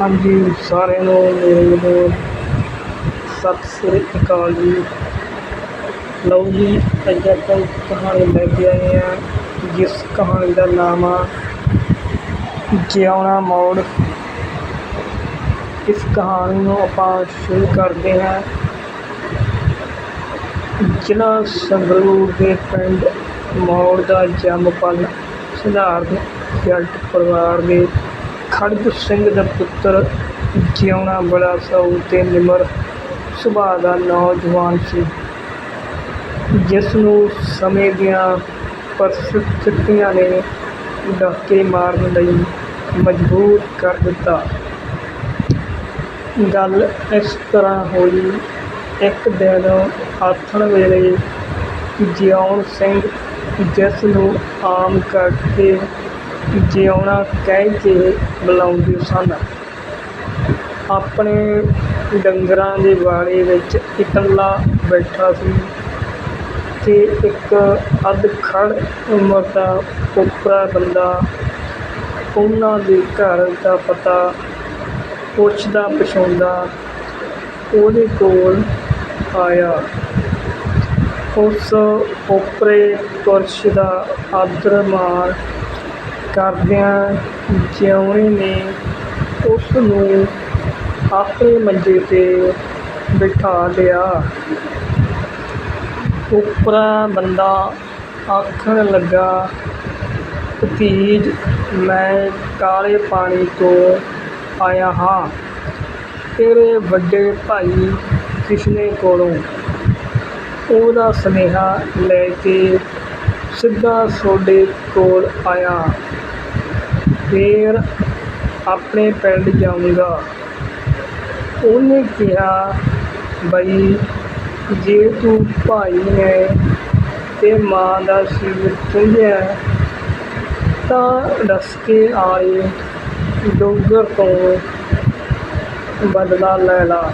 ਹਾਂਜੀ, ਸਾਰਿਆਂ ਨੂੰ ਮੇਰੇ ਵੱਲੋਂ ਸਤਿ ਸ੍ਰੀ ਅਕਾਲ ਜੀ। ਲਓ ਜੀ, ਅੱਜ ਆਪਾਂ ਇੱਕ ਕਹਾਣੀ ਲੈ ਕੇ ਆਏ ਹਾਂ, ਜਿਸ ਕਹਾਣੀ ਦਾ ਨਾਮ ਆ, ਜਿਉਣਾ ਮੋੜ। ਇਸ ਕਹਾਣੀ ਨੂੰ ਆਪਾਂ ਸ਼ੁਰੂ ਕਰਦੇ ਹਾਂ। ਜ਼ਿਲ੍ਹਾ ਸੰਗਰੂਰ ਦੇ ਪਿੰਡ ਮੌੜ ਦਾ ਜੰਮਪਲ ਸਧਾਰਨ ਜੱਟ ਪਰਿਵਾਰ ਦੇ ਖੜਗ ਸਿੰਘ ਦਾ ਪੁੱਤਰ ਜਿਉਣਾ ਬੜਾ ਸਾਊ ਅਤੇ ਨਿਮਰ ਸੁਭਾਅ ਦਾ ਨੌਜਵਾਨ ਸੀ। ਜਿਸ ਨੂੰ ਸਮੇਂ ਦੀਆਂ ਪਰਿਸਥਿਤੀਆਂ ਨੇ ਡਾਕੇ ਮਾਰਨ ਲਈ ਮਜਬੂਰ ਕਰ ਦਿੱਤਾ। ਗੱਲ ਇਸ ਤਰ੍ਹਾਂ ਹੋਈ, ਇੱਕ ਦਿਨ ਆਥਣ ਵੇਲੇ ਜਿਉਣ ਸਿੰਘ ਜਿਸ ਨੂੰ ਆਮ ਕਰਕੇ ਜਿਉਣਾ ਕਹਿ ਕੇ ਬੁਲਾਉਂਦੇ ਸਨ। ਆਪਣੇ ਡੰਗਰਾਂ ਦੇ ਵਾੜੇ ਵਿੱਚ ਇਕੱਲਾ ਬੈਠਾ ਸੀ ਤੇ ਇੱਕ ਅਧਖੜ ਉਮਰ ਦਾ ਓਪਰਾ ਬੰਦਾ ਉਹਨਾਂ ਦੇ ਘਰ ਦਾ ਪਤਾ ਪੁੱਛਦਾ ਪਛਾਉਂਦਾ ਉਹਦੇ ਕੋਲ ਆਇਆ। ਉਸ ਓਪਰੇ ਪੁਰਸ਼ ਦਾ ਆਦਰ ਮਾਣ ਕਰਦਿਆਂ ਜਿਉਣੇ ਨੇ ਉਸ ਨੂੰ ਆਪਣੇ ਮੰਜੇ 'ਤੇ ਬਿਠਾ ਲਿਆ। ਉਪਰਾ ਬੰਦਾ ਆਖਣ ਲੱਗਾ, ਭਤੀਜ, ਮੈਂ ਕਾਲੇ ਪਾਣੀ ਤੋਂ ਆਇਆ ਹਾਂ। ਤੇਰੇ ਵੱਡੇ ਭਾਈ ਕਿਸ਼ਨੇ ਕੋਲੋਂ? ਉਹਦਾ ਸੁਨੇਹਾ ਲੈ ਕੇ ਸਿੱਧਾ ਤੁਹਾਡੇ ਕੋਲ ਆਇਆ। ਫਿਰ ਆਪਣੇ ਪਿੰਡ ਜਾਊਂਗਾ। ਉਹਨੇ ਕਿਹਾ, ਬਈ, ਜੇ ਤੂੰ ਭਾਈ ਹੈ ਅਤੇ ਮਾਂ ਦਾ ਸਿਰ ਚੁੰਝਿਆ ਤਾਂ ਰਸਤੇ ਆਏ ਡੋਗਰ ਤੋਂ ਬਦਲਾ ਲੈ ਲਾ।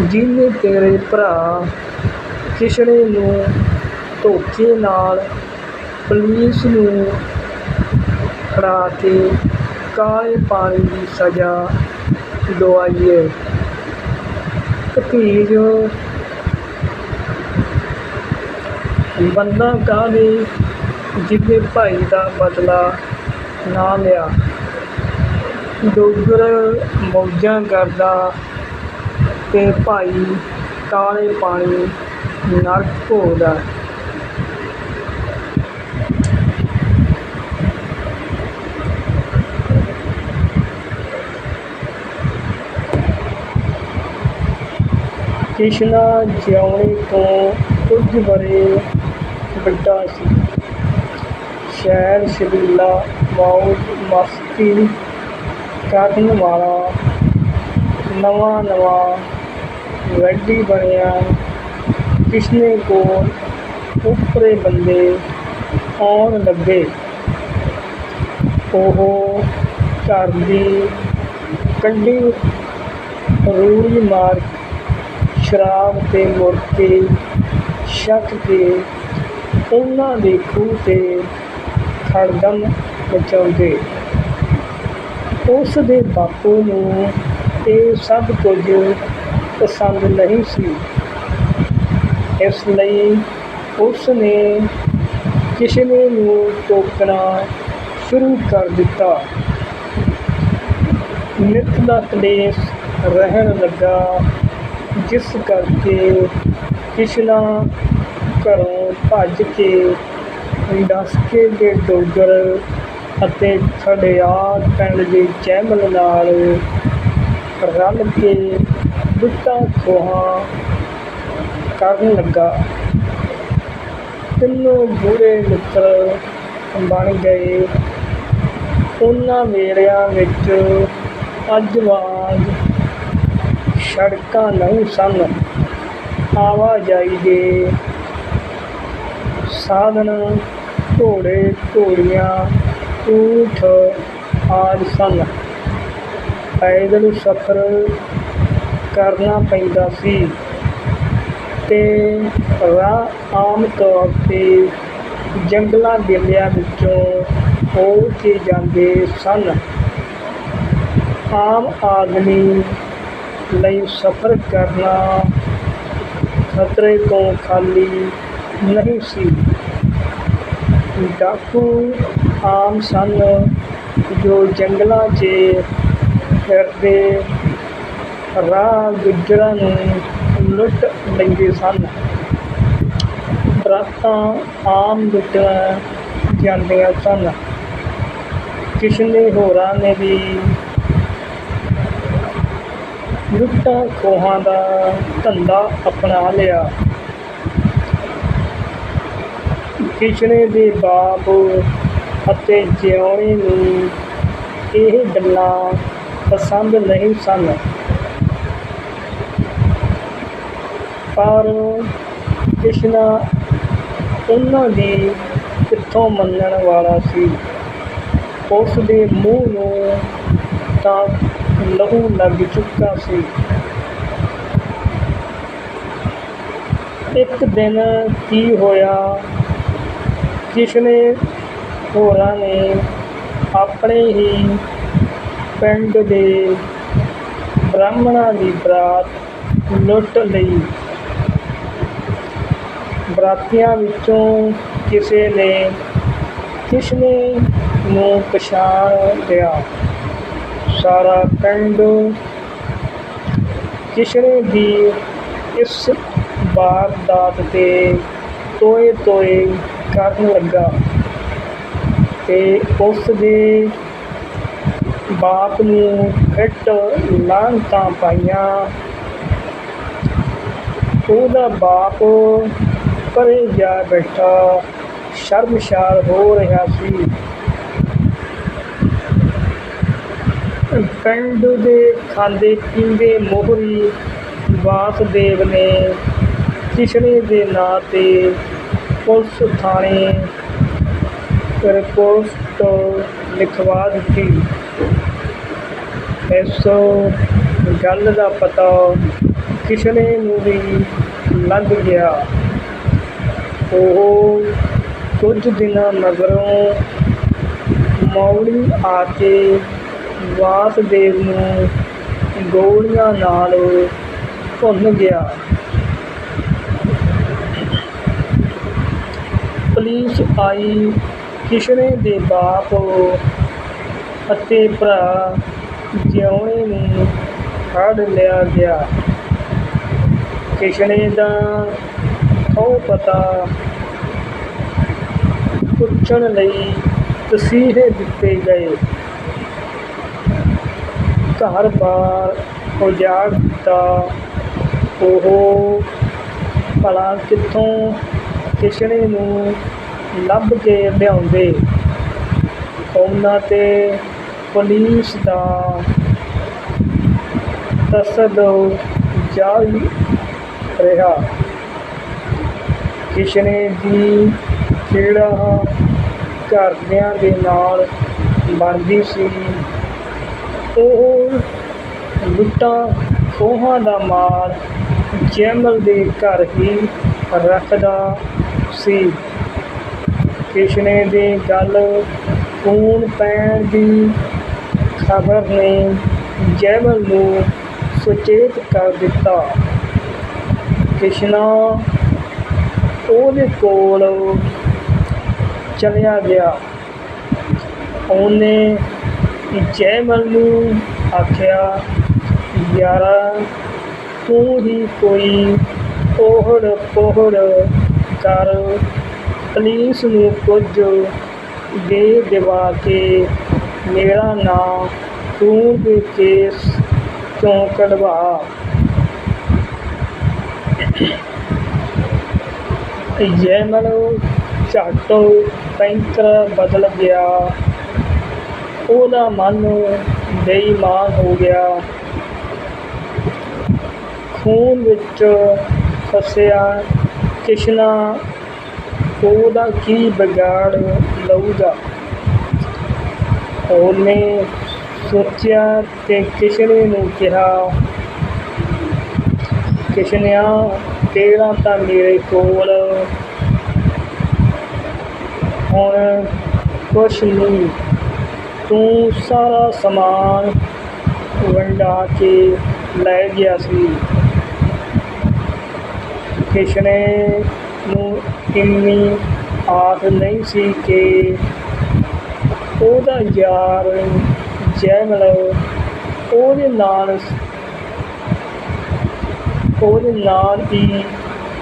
ਜਿਹਨੇ ਤੇਰੇ ਭਰਾ ਕਿਸ਼ਨੇ ਨੂੰ ਧੋਖੇ ਨਾਲ ਪੁਲਿਸ ਨੂੰ ਫੜਾ ਕੇ ਕਾਲੇ ਪਾਣੀ ਦੀ ਸਜ਼ਾ ਦਵਾਈਏ। ਹੈ ਭਤੀਜ ਬੰਦਾ ਕਾਹਦੇ, ਜਿਹਦੇ ਭਾਈ ਦਾ ਬਦਲਾ ਨਾ ਲਿਆ। ਡੋਗਰ ਮੌਜਾਂ ਕਰਦਾ ਤੇ ਭਾਈ ਕਾਲੇ ਪਾਣੀ ਨਰਕ ਭੋਗਦਾ। ਕਿਸ਼ਨਾ ਜਿਉਣੀ ਤੋਂ ਕੁਝ ਵਰ੍ਹੇ ਵੱਡਾ ਸੀ। ਸ਼ਹਿਰ ਸ਼ਬੀਲਾ ਮੌਜ ਮਸਤੀ ਕਰਨ ਵਾਲਾ ਨਵਾਂ ਨਵਾਂ ਵੈਡੀ ਬਣਿਆ। ਕਿਸ਼ਨੇ ਕੋਲ ਉੱਪਰੇ ਬੰਦੇ ਆਉਣ ਲੱਗੇ। ਉਹ ਘਰ ਦੀ ਕੰਢੀ ਰੂੜੀ ਮਾਰ ਸ਼ਰਾਬ ਤੇ ਮੁਰਕੇ ਛਕ ਕੇ ਉਹਨਾਂ ਦੇ ਖੂਹ 'ਤੇ ਖੜਦਮ ਮਚਾਉਂਦੇ। ਉਸ ਦੇ ਬਾਪੂ ਨੂੰ ਇਹ ਸਭ ਕੁਝ ਪਸੰਦ ਨਹੀਂ ਸੀ। ਇਸ ਲਈ ਉਸ ਨੇ ਕਿਸ਼ਨੇ ਨੂੰ ਟੋਕਣਾ ਸ਼ੁਰੂ ਕਰ ਦਿੱਤਾ। ਨਿੱਤ ਦਾ ਕਲੇਸ਼ ਰਹਿਣ ਲੱਗਾ। ਜਿਸ ਕਰਕੇ ਕਿਸ਼ਨਾ ਘਰੋਂ ਭੱਜ ਕੇ ਡਸਕੇ ਦੇ ਡੋਗਰ ਅਤੇ ਖੜਿਆਲ ਪਿੰਡ ਦੇ ਚਹਿਮਲ ਨਾਲ ਰਲ ਕੇ ਲੁੱਟਾਂ ਖੋਹਾਂ ਕਰਨ ਲੱਗਾ। ਤਿੰਨੋਂ ਬੁਰੇ ਮਿੱਤਰ ਬਣ ਗਏ। ਉਹਨਾਂ ਵੇਲਿਆਂ ਵਿੱਚ ਅੱਜ ਵਾਂਗ ਸੜਕਾਂ ਨਹੀਂ ਸਨ। ਆਵਾਜਾਈ ਦੇ ਸਾਧਨ ਘੋੜੇ ਘੋੜੀਆਂ, ਊਠ ਆਦਿ ਸਨ। ਪੈਦਲ ਸਫ਼ਰ ਕਰਨਾ ਪੈਂਦਾ ਸੀ ਤੇ ਰਾਹ ਆਮ ਤੌਰ 'ਤੇ ਜੰਗਲਾਂ ਬੇਲਿਆਂ ਵਿੱਚੋਂ ਹੋ ਕੇ ਜਾਂਦੇ ਸਨ। ਆਮ ਆਦਮੀ ਲਈ ਸਫ਼ਰ ਕਰਨਾ ਖਤਰੇ ਤੋਂ ਖਾਲੀ ਨਹੀਂ ਸੀ। ਡਾਕੂ ਆਮ ਸਨ ਜੋ ਜੰਗਲਾਂ 'ਚ ਫਿਰਦੇ ਰਾਹ ਗੁੱਜਰਾਂ ਨੂੰ ਲੁੱਟ ਲੈਂਦੇ ਸਨ। ਬਰਾਤਾਂ ਆਮ ਲੁੱਟੀਆਂ ਜਾਂਦੀਆਂ ਸਨ। ਕਿਸ਼ਨੇ ਹੋਰਾਂ ਨੇ ਵੀ ਲੁੱਟਾਂ ਖੋਹਾਂ ਦਾ ਧੰਦਾ ਅਪਣਾ ਲਿਆ। ਕਿਸ਼ਨੇ ਦੇ ਬਾਪ ਅਤੇ ਜਿਉਣੇ ਨੂੰ ਇਹ ਗੱਲਾਂ ਪਸੰਦ ਨਹੀਂ ਸਨ। ਪਰ ਕਿਸ਼ਨਾ ਉਹਨਾਂ ਦੀ ਕਿੱਥੋਂ ਮੰਨਣ ਵਾਲਾ ਸੀ। ਉਸ ਦੇ ਮੂੰਹ ਨੂੰ ਤਾਂ ਲਹੂ ਲੱਗ ਚੁੱਕਾ ਸੀ। ਇੱਕ ਦਿਨ ਕੀ ਹੋਇਆ? ਕਿਸ਼ਨੇ ਹੋਰਾਂ ਨੇ ਆਪਣੇ ਹੀ ਪਿੰਡ ਦੇ ਬ੍ਰਾਹਮਣਾਂ ਦੀ ਬਰਾਤ ਲੁੱਟ ਲਈ। ਬਰਾਤੀਆਂ ਵਿੱਚੋਂ ਕਿਸੇ ਨੇ ਕਿਸ਼ਨੇ ਨੂੰ ਪਛਾਣ ਲਿਆ? ਸਾਰਾ ਪਿੰਡ ਕਿਸ਼ਨੇ ਦੀ ਇਸ ਵਾਰਦਾਤ 'ਤੇ ਤੋਏ ਤੋਏ ਕਰਨ ਲੱਗਾ ਅਤੇ ਉਸ ਦੇ ਬਾਪ ਨੂੰ ਫਿੱਟ ਲਾਹਨਤਾਂ ਪਾਈਆਂ। ਉਹਦਾ ਬਾਪ ਪਰੇ ਜਾ ਬੈਠਾ, ਸ਼ਰਮਸ਼ਾਰ ਹੋ ਰਿਹਾ ਸੀ। ਪਿੰਡ ਦੇ ਖਾਂਦੇ ਪੀਂਦੇ ਮੋਹਰੀ ਵਾਸਦੇਵ ਨੇ ਕਿਸ਼ਨੇ ਦੇ ਨਾਂ ਤੇ ਪੁਲਿਸ ਥਾਣੇ ਰਿਪੋਰਟ ਲਿਖਵਾ ਦਿੱਤੀ। ਇਸ ਗੱਲ ਦਾ ਪਤਾ ਕਿਸ਼ਨੇ ਨੂੰ ਵੀ ਲੱਗ ਗਿਆ। ਉਹ ਕੁਝ ਦਿਨਾਂ ਮਗਰੋਂ ਮੌਲੀ ਆ ਕੇ ਵਾਸਦੇਵ ਨੂੰ ਗੋਲੀਆਂ ਨਾਲ ਭੁੰਨ ਗਿਆ। ਪੁਲਿਸ ਆਈ ਕਿਸ਼ਨੇ ਦੇ ਬਾਪ ਅਤੇ ਭਰਾ ਜਿਉਣੇ ਨੂੰ ਫੜ ਲਿਆ ਗਿਆ। ਕਿਸ਼ਨੇ ਦਾ ਉਹ ਪਤਾ ਪੁੱਛਣ ਲਈ ਤਸੀਹੇ ਦਿੱਤੇ ਗਏ। ਘਰ ਬਾਰ ਉਜਾੜ ਦਿੱਤਾ ਉਹ ਭਲਾ ਕਿੱਥੋਂ ਕਿਸ਼ਨੇ ਨੂੰ ਲੱਭ ਕੇ ਲਿਆਉਂਦੇ? ਉਹਨਾਂ 'ਤੇ ਪੁਲਿਸ ਦਾ ਤਸੱਦਦ ਜਾਰੀ ਰਿਹਾ। ਕਿਸ਼ਨੇ ਦੀ ਜਿਹੜਾ ਘਰਦਿਆਂ ਦੇ ਨਾਲ ਬਣਦੀ ਸੀ। ਉਹ ਲੁੱਟਾਂ, ਖੋਹਾਂ ਦਾ ਮਾਲ ਜੈਮਲ ਦੇ ਘਰ ਹੀ ਰੱਖਦਾ ਸੀ। ਕਿਸ਼ਨੇ ਦੇ ਗੱਲ ਖੂਨ ਪੈਣ ਦੀ ਖਬਰ ਨੇ ਜੈਮਲ ਨੂੰ ਸੁਚੇਤ ਕਰ ਦਿੱਤਾ। ਕਿਸ਼ਨਾ ਉਹਦੇ ਕੋਲ ਚਲਿਆ ਗਿਆ। ਉਹਨੇ ਜੈਮਲ ਨੂੰ ਆਖਿਆ, ਯਾਰਾ, ਤੂੰ ਹੀ ਕੋਈ ਓਹੜ ਪੋਹੜ ਕਰ। ਪੁਲਿਸ ਨੂੰ ਕੁਝ ਦੇ ਦਿਵਾ ਕੇ ਮੇਰਾ ਨਾਂ ਤੂੰ ਦੇ ਕੇਸ ਚੋਂ ਕਢਵਾ। ਜੈਮਲ ਝੱਟ ਪੈਂਤਰ ਬਦਲ ਗਿਆ। ਉਹਦਾ ਮਨ ਬੇਈਮਾਨ ਹੋ ਗਿਆ। ਖੂਨ ਵਿੱਚ ਫਸਿਆ। ਕਿਸ਼ਨਾ, ਉਹਦਾ ਕੀ ਵਿਗਾੜ ਲਊਗਾ? ਉਹਨੇ ਸੋਚਿਆ ਤੇ ਕਿਸ਼ਨੇ ਨੂੰ ਕਿਹਾ, ਕਿਸ਼ਨਿਆ, ਤੇਰਾ ਤਾਂ ਮੇਰੇ ਕੋਲ ਹੁਣ ਕੁਛ ਨਹੀਂ। ਤੂੰ ਸਾਰਾ ਸਮਾਨ ਵੰਡਾ ਕੇ ਲੈ ਗਿਆ ਸੀ। ਕਿਸ਼ਨੇ ਨੂੰ ਇੰਨੀ ਆਸ ਨਹੀਂ ਸੀ ਕਿ ਉਹਦਾ ਯਾਰ ਜੈਮਲ ਉਹਦੇ ਨਾਲ ਉਹਦੇ ਨਾਲ ਹੀ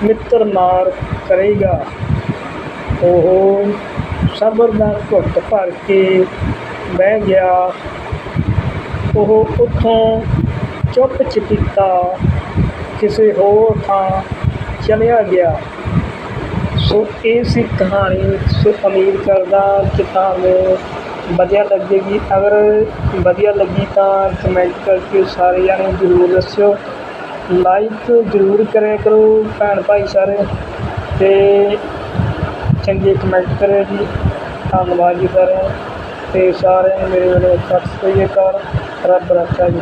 ਮਿੱਤਰ ਮਾਰ ਕਰੇਗਾ। ਉਹ ਸਬਰ ਦਾ ਘੁੱਟ ਭਰ ਕੇ ਬਹਿ ਗਿਆ। ਉਹ ਉੱਥੋਂ ਚੁੱਪ ਚਪੀਤਾ ਕਿਸੇ ਹੋਰ ਥਾਂ ਚਲਿਆ ਗਿਆ। ਸੋ ਇਹ ਸੀ ਕਹਾਣੀ ਸੋ ਉਮੀਦ ਕਰਦਾ ਕਿ ਤੁਹਾਨੂੰ ਵਧੀਆ ਲੱਗੇਗੀ। ਅਗਰ ਵਧੀਆ ਲੱਗੀ ਤਾਂ ਕਮੈਂਟ ਕਰਕੇ ਸਾਰੇ ਜਾਣੇ ਜ਼ਰੂਰ ਦੱਸਿਓ। ਲਾਈਕ ਜ਼ਰੂਰ ਕਰਿਆ ਕਰੋ ਭੈਣ ਭਾਈ ਸਾਰੇ। ਤੇ ਚੰਗੇ ਕਮੈਂਟ ਕਰਿਓ ਜੀ। ਧੰਨਵਾਦ ਜੀ ਸਾਰਿਆਂ ਤੇ ਸਾਰਿਆਂ ਨੂੰ ਮੇਰੇ ਵੱਲੋਂ ਸਤਿ ਸ੍ਰੀ ਅਕਾਲ। ਰੱਬ ਰੱਖਾ ਜੀ।